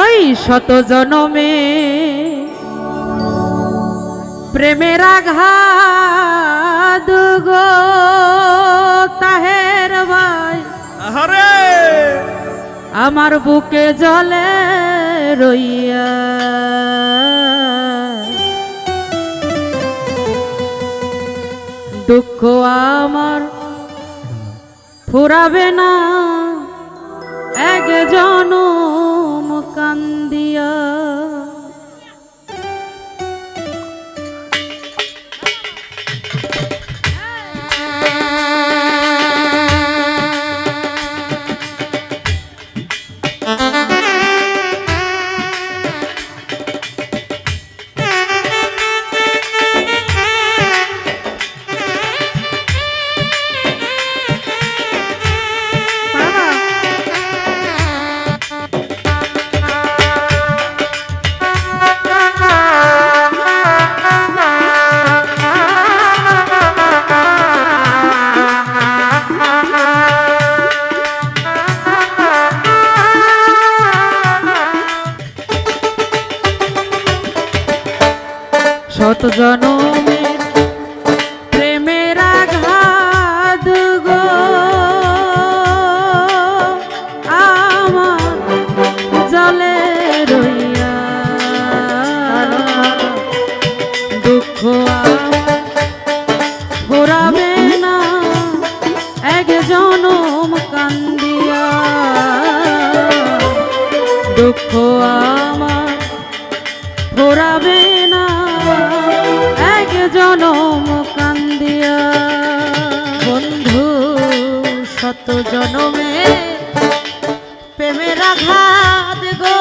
ওই শত জনমে প্রেমের আঘাত গো তাহের ভাই। আরে আমার বুকে জলে রইয়া। দুঃখ আমার ফুরাবে না। এক জনম দুঃখ আমার ঘোরাবে না। এক জনম কান্দিয়া। বন্ধু শত জনমে প্রেমের আঘাত গো।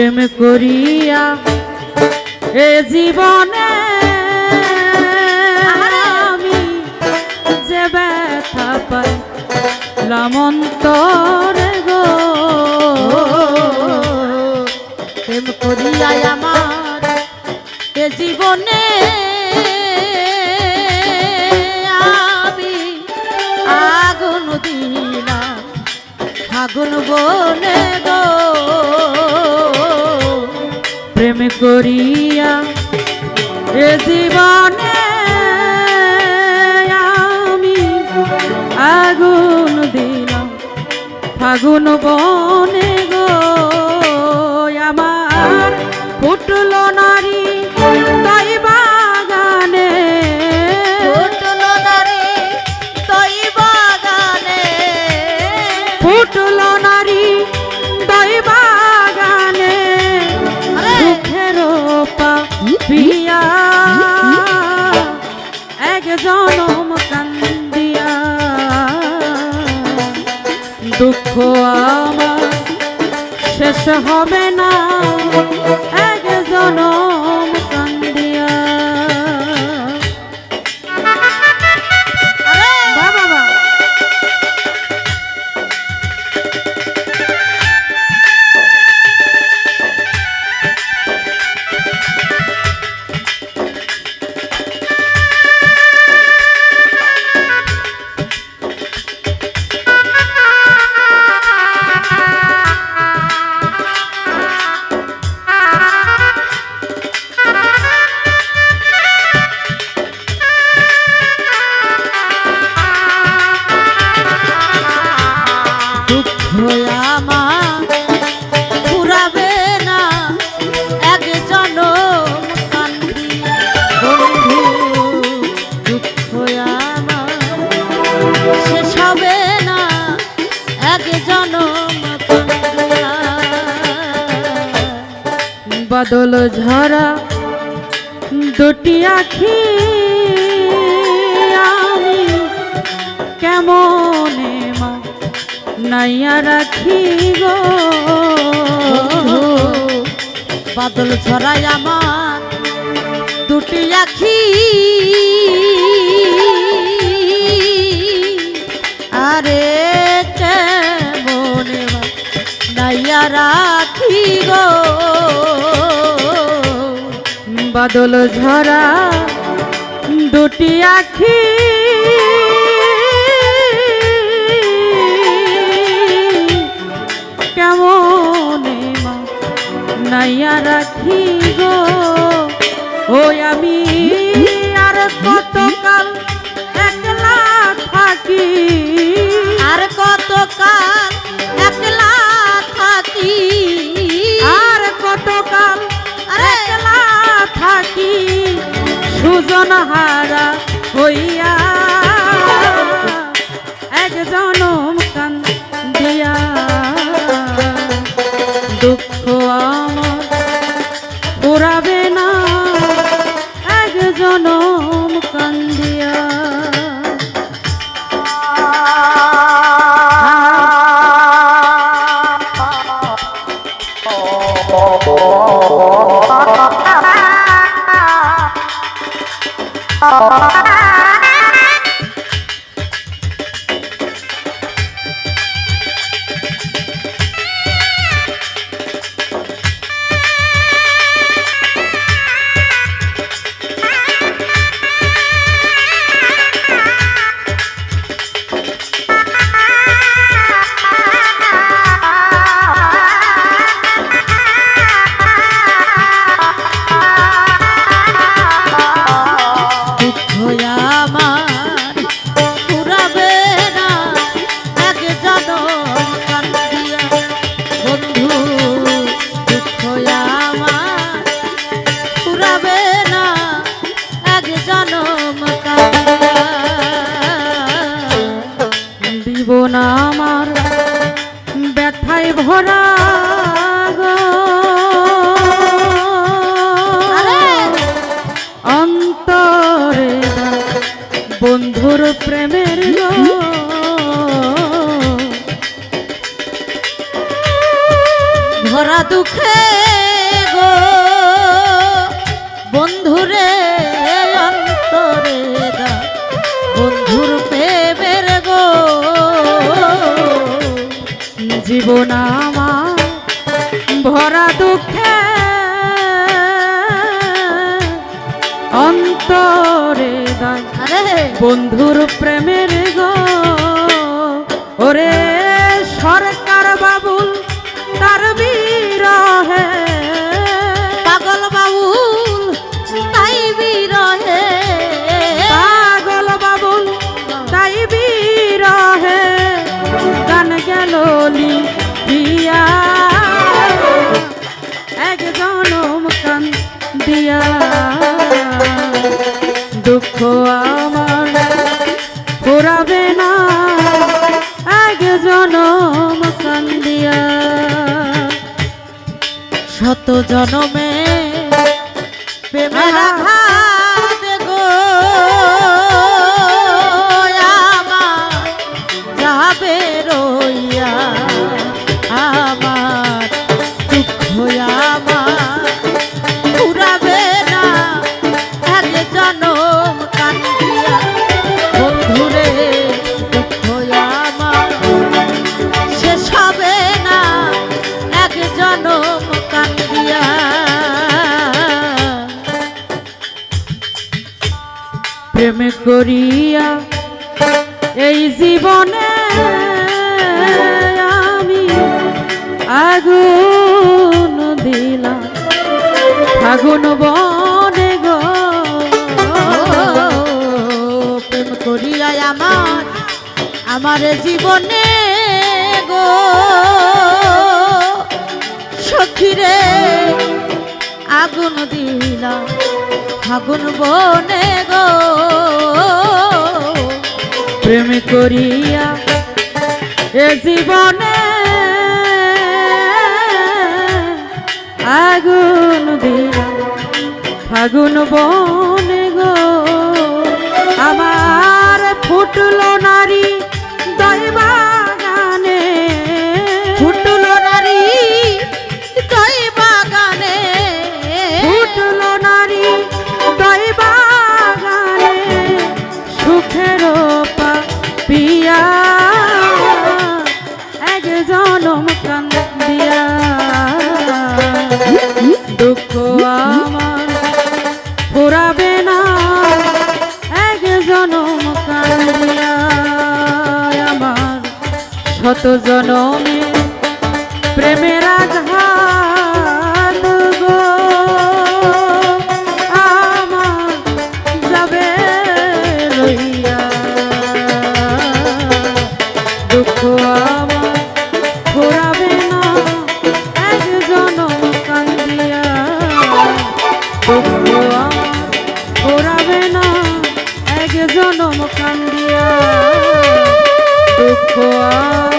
প্রেম করিয়া এ জীবনে আমি যে ব্যথা পাই, লামন্তরে গো। প্রেম করিয়া আমার এ জীবনে আমি আগুন দিলাম, আগুন বনে গো। প্রেম করিয়া এ জীবনে আমি আগুন দিলাম ফাগুন বনে হবে না। ঝরা দুটি আখি, আমি কেমনে মা নাইয়া রাখি গো? বাদল ছড়াই আমার দুটি আখি। আরে কেমনে নাইয়া রাখি গো? বাদল ঝরা দুটি আখি। কেমন নাইয়া রাখি গো? ও আমি সুজন হারা হইয়া দুঃখ প্রেমের ভরা দুঃখে গো বন্ধুরে অন্তরে বন্ধুর প্রেমের গো জীবন আমার ভরা দুঃখে বন্ধুর প্রেমের গো। ওরে সরকার বাবুল তার বিরহে। পাগল বাউল তাই বিরহে। পাগল বাবুল তাই বিরহে। গান গেল দিয়া এক জনম কান দিয়া। দুঃখ আমার জনম কান্দিয়া। শত জনমে প্রেমের জীবনে আমি আগুন দিলাম। ফাগুন বনে গো। প্রেম করিয়া আমার আমার জীবনে গো। সখিরে আগুন দিলাম। আগুন বনে গো। প্রেম করিয়া এ জীবনে আগুন দিয়া ফাগুন বনে জনম দুঃখ